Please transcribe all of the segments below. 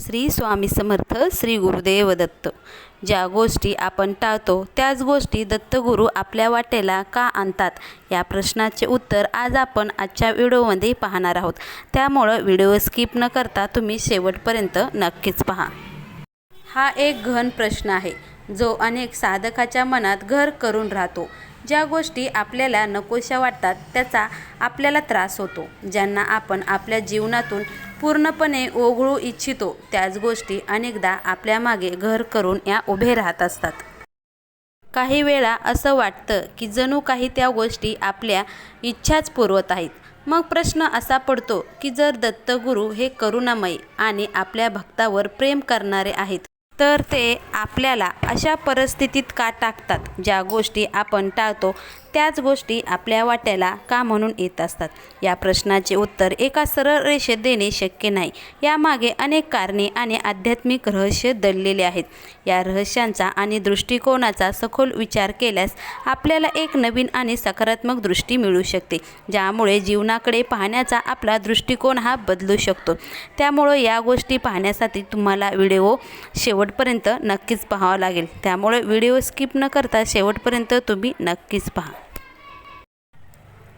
श्री स्वामी समर्थ श्री गुरुदेव दत्त. ज्या गोष्टी आपण टाळतो त्याच गोष्टी दत्तगुरू आपल्या वाटेला का आणतात? या प्रश्नाचे उत्तर आज आपण आजच्या व्हिडिओमध्ये पाहणार आहोत. त्यामुळं व्हिडिओ स्किप न करता तुम्ही शेवटपर्यंत नक्कीच पहा. हा एक गहन प्रश्न आहे जो अनेक साधकाच्या मनात घर करून राहतो. ज्या गोष्टी आपल्याला नकोशा वाटतात त्याचा आपल्याला त्रास होतो. ज्यांना आपण आपल्या जीवनातून पूर्णपणे ओघळू इच्छितो त्याच गोष्टी अनेकदा आपल्या मागे घर करून या उभे राहत असतात. काही वेळा असं वाटतं की जणू काही त्या गोष्टी आपल्या इच्छाच पुरवत आहेत. मग प्रश्न असा पडतो की जर दत्तगुरू हे करुणामयी आणि आपल्या भक्तावर प्रेम करणारे आहेत तर ते आपल्याला अशा परिस्थितीत का टाकतात? ज्या गोष्टी आपण टाळतो त्याच गोष्टी आपल्या वाट्याला का म्हणून येत असतात? या प्रश्नाचे उत्तर एका सरळ रेषेत देणे शक्य नाही. यामागे अनेक कारणे आणि आध्यात्मिक रहस्य दडलेले आहेत. या रहस्यांचा आणि दृष्टिकोनाचा सखोल विचार केल्यास आपल्याला एक नवीन आणि सकारात्मक दृष्टी मिळू शकते ज्यामुळे जीवनाकडे पाहण्याचा आपला दृष्टिकोन हा बदलू शकतो. त्यामुळं या गोष्टी पाहण्यासाठी तुम्हाला व्हिडिओ शेवटपर्यंत नक्कीच पाहावा लागेल. त्यामुळे व्हिडिओ स्किप न करता शेवटपर्यंत तुम्ही नक्कीच पहा.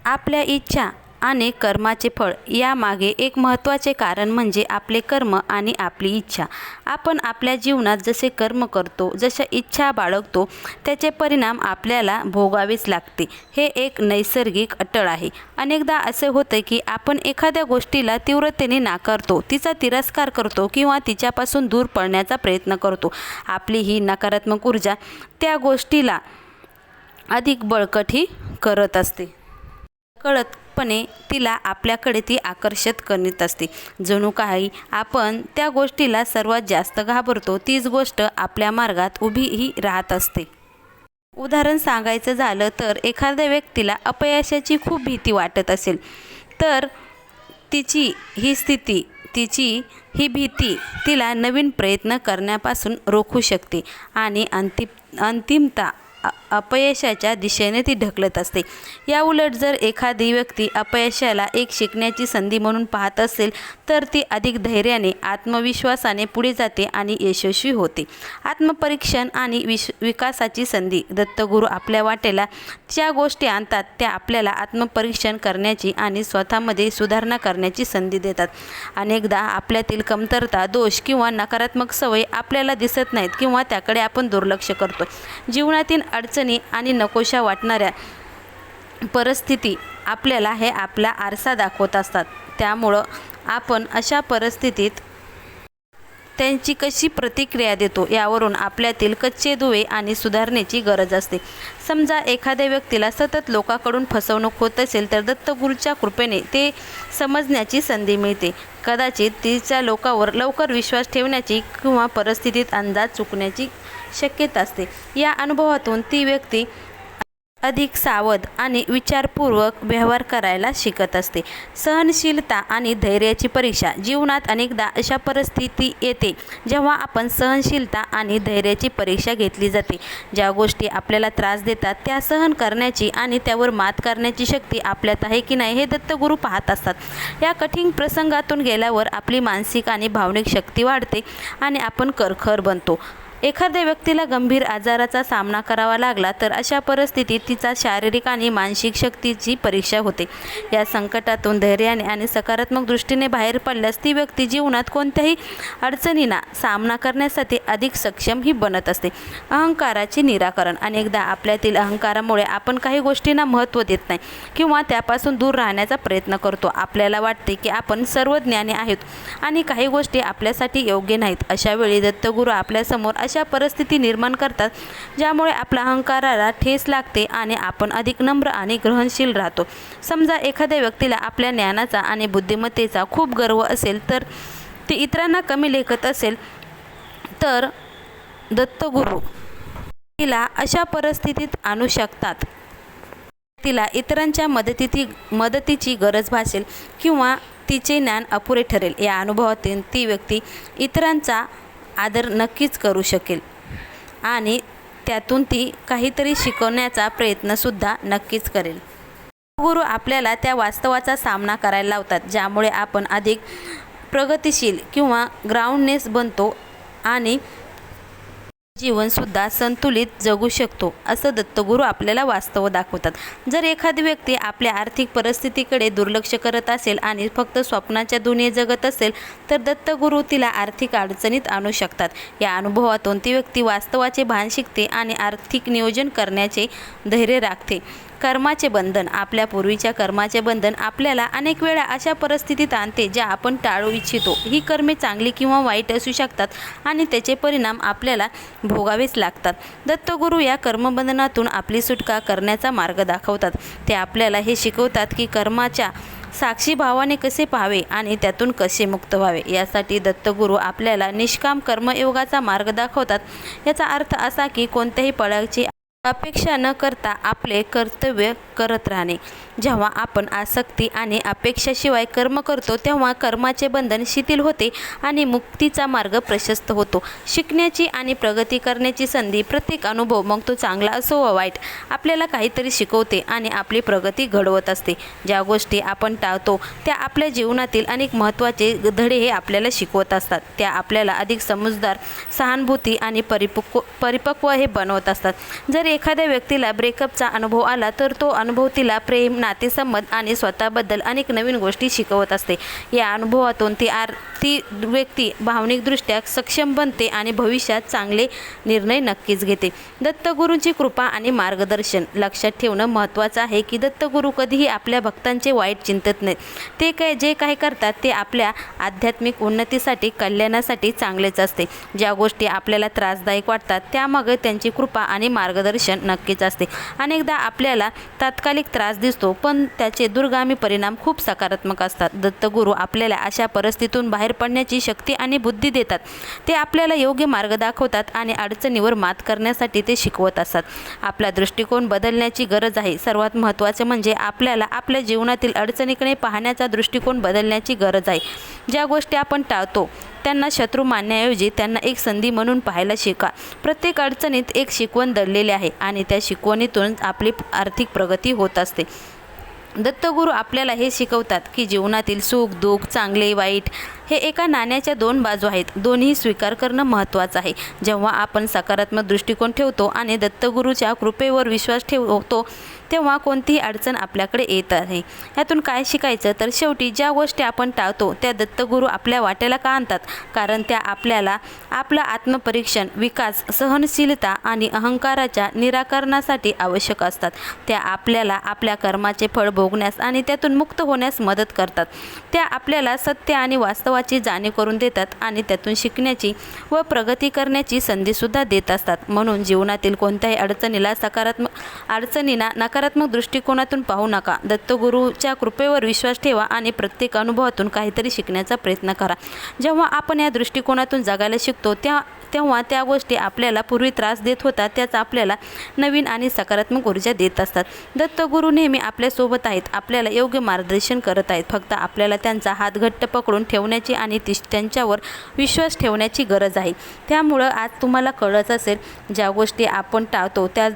आपल्या इच्छा आणि कर्माचे फळ यामागे एक महत्त्वाचे कारण म्हणजे आपले कर्म आणि आपली इच्छा. आपण आपल्या जीवनात जसे कर्म करतो जशा इच्छा बाळगतो त्याचे परिणाम आपल्याला भोगावेच लागते. हे एक नैसर्गिक अटळ आहे. अनेकदा असे होते की आपण एखाद्या गोष्टीला तीव्रतेने नाकारतो तिचा तिरस्कार करतो किंवा तिच्यापासून दूर पडण्याचा प्रयत्न करतो. आपली ही नकारात्मक ऊर्जा त्या गोष्टीला अधिक बळकटी करत असते. कळतपणे तिला आपल्याकडे ती आकर्षित करीत असते. जणू काही आपण त्या गोष्टीला सर्वात जास्त घाबरतो तीच गोष्ट आपल्या मार्गात उभीही राहत असते. उदाहरण सांगायचं झालं तर एखाद्या व्यक्तीला अपयशाची खूप भीती वाटत असेल तर तिची ही स्थिती तिची ही भीती तिला नवीन प्रयत्न करण्यापासून रोखू शकते आणि अंतिम अंतिमता अपयशाच्या दिशेने ती ढकलत असते. याउलट जर एखादी व्यक्ती अपयशाला एक शिकण्याची संधी म्हणून पाहत असेल तर ती अधिक धैर्याने आत्मविश्वासाने पुढे जाते आणि यशस्वी होते. आत्मपरीक्षण आणि विश विकासाची संधी दत्तगुरू आपल्या वाटेला ज्या गोष्टी आणतात त्या आपल्याला आत्मपरीक्षण करण्याची आणि स्वतःमध्ये सुधारणा करण्याची संधी देतात. अनेकदा आपल्यातील कमतरता दोष किंवा नकारात्मक सवय आपल्याला दिसत नाहीत किंवा त्याकडे आपण दुर्लक्ष करतो. जीवनातील अडचणी आणि नकोशा वाटणाऱ्या परिस्थिती आपल्याला हे आपला आरसा दाखवत असतात. त्यामुळं आपण अशा परिस्थितीत त्यांची कशी प्रतिक्रिया देतो यावरून आपल्यातील कच्चे दुवे आणि सुधारणेची गरज असते. समजा एखाद्या व्यक्तीला सतत लोकांकडून फसवणूक होत असेल तर दत्तगुरूच्या कृपेने ते समजण्याची संधी मिळते. कदाचित तिच्या लोकांवर लवकर विश्वास ठेवण्याची किंवा परिस्थितीत अंदाज चुकण्याची शक्यता असते. या अनुभवातून ती व्यक्ती अधिक सावध आणि विचारपूर्वक व्यवहार करायला शिकत असते. सहनशीलता आणि धैर्याची परीक्षा. जीवनात अनेकदा अशा परिस्थिती येते जेव्हा आपण सहनशीलता आणि धैर्याची परीक्षा घेतली जाते. ज्या गोष्टी आपल्याला त्रास देतात त्या सहन करण्याची आणि त्यावर मात करण्याची शक्ती आपल्यात आहे की नाही हे दत्तगुरू पाहत असतात. या कठीण प्रसंगातून गेल्यावर आपली मानसिक आणि भावनिक शक्ती वाढते आणि आपण करखर बनतो. एखाद्या व्यक्तीला गंभीर आजाराचा सामना करावा लागला तर अशा परिस्थितीत तिचा शारीरिक आणि मानसिक शक्तीची परीक्षा होते. या संकटातून धैर्याने आणि सकारात्मक दृष्टीने बाहेर पडल्यास ती व्यक्ती जीवनात कोणत्याही अडचणींना सामना करण्यासाठी अधिक सक्षम ही बनत असते. अहंकाराचे निराकरण. अनेकदा आपल्यातील अहंकारामुळे आपण काही गोष्टींना महत्त्व देत नाही किंवा त्यापासून दूर राहण्याचा प्रयत्न करतो. आपल्याला वाटते की आपण सर्व ज्ञानी आहोत आणि काही गोष्टी आपल्यासाठी योग्य नाहीत. अशा वेळी दत्तगुरू आपल्यासमोर अशा परिस्थिती निर्माण करतात ज्यामुळे आपल्या अहंकाराला ठेस लागते आणि आपण अधिक नम्र आणि ग्रहणशील राहतो. समजा एखाद्या व्यक्तीला आपल्या ज्ञानाचा आणि बुद्धिमत्तेचा खूप गर्व असेल तर ते इतरांना कमी लेखत असेल तर दत्तगुरू तिला अशा परिस्थितीत आणू शकतात. तिला इतरांच्या मदतीची मदतीची गरज भासेल किंवा तिचे ज्ञान अपुरे ठरेल. या अनुभवातून ती व्यक्ती इतरांचा आदर नक्कीच करू शकेल. आणि त्यातून ती काहीतरी शिकवण्याचा प्रयत्नसुद्धा नक्कीच करेल. गुरु आपल्याला त्या वास्तवाचा सामना करायला लावतात ज्यामुळे आपण अधिक प्रगतिशील किंवा ग्राउंडनेस बनतो आणि जीवनसुद्धा संतुलित जगू शकतो असं दत्तगुरू आपल्याला वास्तव दाखवतात. जर एखादी व्यक्ती आपल्या आर्थिक परिस्थितीकडे दुर्लक्ष करत असेल आणि फक्त स्वप्नाच्या दुनिये जगत असेल तर दत्तगुरू तिला आर्थिक अडचणीत आणू शकतात. या अनुभवातून ती व्यक्ती वास्तवाचे भान शिकते आणि आर्थिक नियोजन करण्याचे धैर्य राखते. कर्माचे बंधन आपल्या पूर्वीच्या कर्माचे बंधन आपल्याला अनेक वेळा अशा परिस्थितीत आणते ज्या आपण टाळू इच्छितो. ही कर्मे चांगली किंवा वाईट असू शकतात आणि त्याचे परिणाम आपल्याला भोगावेच लागतात. दत्तगुरू या कर्मबंधनातून आपली सुटका करण्याचा मार्ग दाखवतात. ते आपल्याला हे शिकवतात की कर्माच्या साक्षी भावाने कसे पाहावे आणि त्यातून कसे मुक्त व्हावे. यासाठी दत्तगुरू आपल्याला निष्काम कर्मयोगाचा मार्ग दाखवतात. याचा अर्थ असा की कोणत्याही पळाची अपेक्षा न करता आपले कर्तव्य करत राहणे. जेव्हा आपण आसक्ती आणि अपेक्षाशिवाय कर्म करतो तेव्हा कर्माचे बंधन शिथिल होते आणि मुक्तीचा मार्ग प्रशस्त होतो. शिकण्याची आणि प्रगती करण्याची संधी प्रत्येक अनुभव मग तो चांगला असो व वाईट आपल्याला काहीतरी शिकवते आणि आपली प्रगती घडवत असते. ज्या गोष्टी आपण टाळतो त्या आपल्या जीवनातील अनेक महत्त्वाचे धडे हे आपल्याला शिकवत असतात. त्या आपल्याला अधिक समजदार सहानुभूती आणि परिपक्व परिपक्व हे बनवत असतात. जर एखाद्या व्यक्तीला ब्रेकअपचा अनुभव आला तर तो अनुभव तिला प्रेम नातेसंबंध आणि स्वतःबद्दल अनेक नवीन गोष्टी शिकवत असते. या अनुभवातून ती आर ती व्यक्ती भावनिकदृष्ट्या सक्षम बनते आणि भविष्यात चांगले निर्णय नक्कीच घेते. दत्तगुरूंची कृपा आणि मार्गदर्शन लक्षात ठेवणं महत्त्वाचं आहे की दत्तगुरू कधीही आपल्या भक्तांचे वाईट चिंतत नाहीत. ते काय जे काही करतात ते आपल्या आध्यात्मिक उन्नतीसाठी कल्याणासाठी चांगलेच असते. ज्या गोष्टी आपल्याला त्रासदायक वाटतात त्यामागे त्यांची कृपा आणि मार्गदर्शन नक्कीच असते. अनेकदा आपल्याला तात्कालिक त्रास दिसतो पण त्याचे दूरगामी परिणाम खूप सकारात्मक असतात. दत्तगुरू आपल्याला अशा परिस्थितीतून बाहेर पडण्याची शक्ती आणि बुद्धी देतात. ते आपल्याला योग्य मार्ग दाखवतात आणि अडचणीवर मात करण्यासाठी ते शिकवत असतात. आपला दृष्टिकोन बदलण्याची गरज आहे. सर्वात महत्त्वाचे म्हणजे आपल्याला आपल्या जीवनातील अडचणीकडे पाहण्याचा दृष्टिकोन बदलण्याची गरज आहे. ज्या गोष्टी आपण टाळतो त्यांना शत्रू मानण्याऐवजी त्यांना एक संधी म्हणून पाहायला शिका. प्रत्येक अडचणीत एक शिकवण दडलेली आहे आणि त्या शिकवणीतून आपली आर्थिक प्रगती होत असते. दत्तगुरू आपल्याला हे शिकवतात की जीवनातील सुख दुःख चांगले वाईट हे एका नाण्याच्या दोन बाजू आहेत. दोन्ही स्वीकार करणं महत्त्वाचं आहे. जेव्हा आपण सकारात्मक दृष्टिकोन ठेवतो आणि दत्तगुरूच्या कृपेवर विश्वास ठेवतो तेव्हा कोणतीही अडचण आपल्याकडे येत आहे. यातून काय शिकायचं? तर शेवटी ज्या गोष्टी आपण टाळतो त्या दत्तगुरू आपल्या वाट्याला का आणतात? कारण त्या आपल्याला आपलं आत्मपरीक्षण विकास सहनशीलता आणि अहंकाराच्या निराकरणासाठी आवश्यक असतात. त्या आपल्याला आपल्या कर्माचे फळ भोगण्यास आणि त्यातून मुक्त होण्यास मदत करतात. त्या आपल्याला सत्य आणि वास्तव वास्तवाची जाणीव करून देतात आणि त्यातून शिकण्याची व प्रगती करण्याची संधीसुद्धा देत असतात. म्हणून जीवनातील कोणत्याही अडचणीला सकारात्मक अडचणींना नकारात्मक दृष्टिकोनातून पाहू नका. दत्तगुरूच्या कृपेवर विश्वास ठेवा आणि प्रत्येक अनुभवातून काहीतरी शिकण्याचा प्रयत्न करा. जेव्हा आपण या दृष्टिकोनातून जगायला शिकतो त्या तेव्हा त्या गोष्टी आपल्याला पूर्वी त्रास देत होता त्याच आपल्याला नवीन आणि सकारात्मक ऊर्जा देत असतात. दत्तगुरू नेहमी आपल्यासोबत आहेत आपल्याला योग्य मार्गदर्शन करत आहेत. फक्त आपल्याला त्यांचा हात घट्ट पकडून ठेवण्याची आणि ती त्यांच्यावर विश्वास ठेवण्याची गरज आहे. त्यामुळं आज तुम्हाला कळत असेल ज्या गोष्टी आपण टाळतो त्या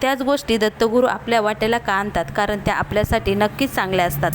त्याच गोष्टी दत्तगुरू आपल्या वाट्याला का आणतात? कारण त्या आपल्यासाठी नक्कीच चांगल्या असतात.